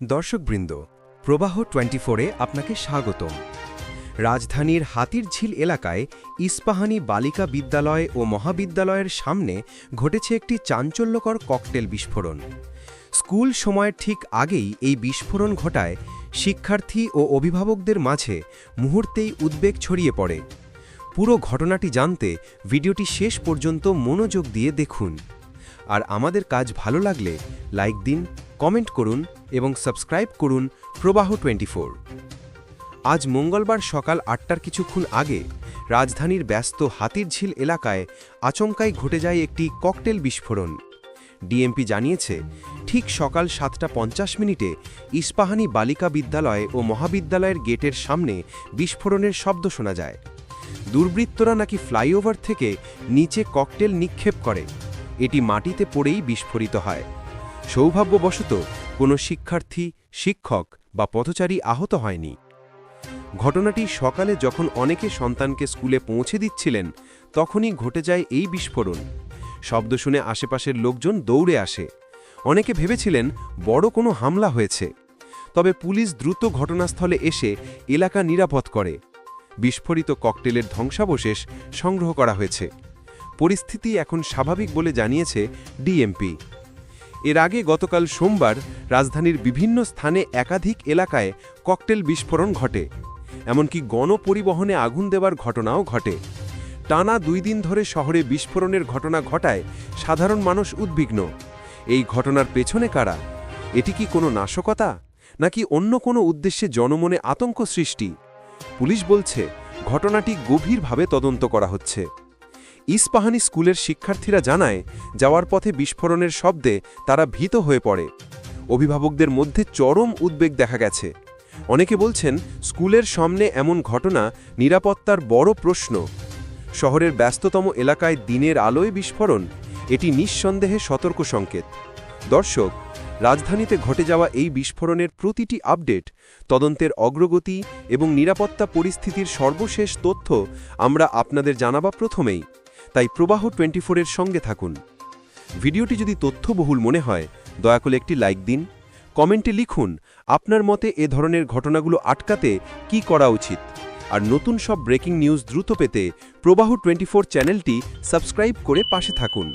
দর্শকবৃন্দ, প্রবাহ টোয়েন্টি ফোরে আপনাকে স্বাগতম। রাজধানীর হাতিরঝিল এলাকায় ইস্পাহানি বালিকা বিদ্যালয় ও মহাবিদ্যালয়ের সামনে ঘটেছে একটি চাঞ্চল্যকর ককটেল বিস্ফোরণ। স্কুল সময়ের ঠিক আগেই এই বিস্ফোরণ ঘটায় শিক্ষার্থী ও অভিভাবকদের মাঝে মুহূর্তেই উদ্বেগ ছড়িয়ে পড়ে। পুরো ঘটনাটি জানতে ভিডিওটি শেষ পর্যন্ত মনোযোগ দিয়ে দেখুন। আর আমাদের কাজ ভালো লাগলে লাইক দিন কমেন্ট করুন এবং সাবস্ক্রাইব করুন প্রবাহ টোয়েন্টি আজ মঙ্গলবার সকাল আটটার কিছুক্ষণ আগে রাজধানীর ব্যস্ত হাতিরঝিল এলাকায় আচমকাই ঘটে যায় একটি ককটেল বিস্ফোরণ। ডিএমপি জানিয়েছে, ঠিক সকাল সাতটা পঞ্চাশ মিনিটে ইস্পাহানি বালিকা বিদ্যালয় ও মহাবিদ্যালয়ের গেটের সামনে বিস্ফোরণের শব্দ শোনা যায়। দুর্বৃত্তরা নাকি ফ্লাইওভার থেকে নিচে ককটেল নিক্ষেপ করে। এটি মাটিতে পড়েই বিস্ফোরিত হয়। সৌভাগ্যবশত কোনো শিক্ষার্থী, শিক্ষক বা পথচারী আহত হয়নি। ঘটনাটি সকালে যখন অনেকে সন্তানকে স্কুলে পৌঁছে দিচ্ছিলেন, তখনই ঘটে যায় এই বিস্ফোরণ। শব্দ শুনে আশেপাশের লোকজন দৌড়ে আসে। অনেকে ভেবেছিলেন বড় কোনো হামলা হয়েছে। তবে পুলিশ দ্রুত ঘটনাস্থলে এসে এলাকা নিরাপদ করে। বিস্ফোরিত ককটেলের ধ্বংসাবশেষ সংগ্রহ করা হয়েছে। পরিস্থিতি এখন স্বাভাবিক বলে জানিয়েছে ডিএমপি। এর আগে গতকাল সোমবার রাজধানীর বিভিন্ন স্থানে একাধিক এলাকায় ককটেল বিস্ফোরণ ঘটে। এমনকি গণপরিবহনে আগুন দেওয়ার ঘটনাও ঘটে। টানা দুই দিন ধরে শহরে বিস্ফোরণের ঘটনা ঘটায় সাধারণ মানুষ উদ্বিগ্ন। এই ঘটনার পেছনে কারা? এটি কি কোনো নাশকতা? নাকি অন্য কোনো উদ্দেশ্যে জনমনে আতঙ্ক সৃষ্টি? পুলিশ বলছে, ঘটনাটি গভীরভাবে তদন্ত করা হচ্ছে। ইস্পাহানি স্কুলের শিক্ষার্থীরা জানায়, যাওয়ার পথে বিস্ফোরণের শব্দে তারা ভীত হয়ে পড়ে। অভিভাবকদের মধ্যে চরম উদ্বেগ দেখা গেছে। অনেকে বলছেন, স্কুলের সামনে এমন ঘটনা নিরাপত্তার বড় প্রশ্ন। শহরের ব্যস্ততম এলাকায় দিনের আলোয় বিস্ফোরণ, এটি নিঃসন্দেহে সতর্ক সংকেত। দর্শক, রাজধানীতে ঘটে যাওয়া এই বিস্ফোরণের প্রতিটি আপডেট, তদন্তের অগ্রগতি এবং নিরাপত্তা পরিস্থিতির সর্বশেষ তথ্য আমরা আপনাদের জানাবা প্রথমেই। তাই প্রবাহ টোয়েন্টি ফোরের সঙ্গে থাকুন। ভিডিওটি যদি তথ্যবহুল মনে হয়, দয়া করে একটি লাইক দিন। কমেন্টে লিখুন, আপনার মতে এ ধরনের ঘটনাগুলো আটকাতে কি করা উচিত। আর নতুন সব ব্রেকিং নিউজ দ্রুত পেতে প্রবাহ টোয়েন্টি চ্যানেলটি সাবস্ক্রাইব করে পাশে থাকুন।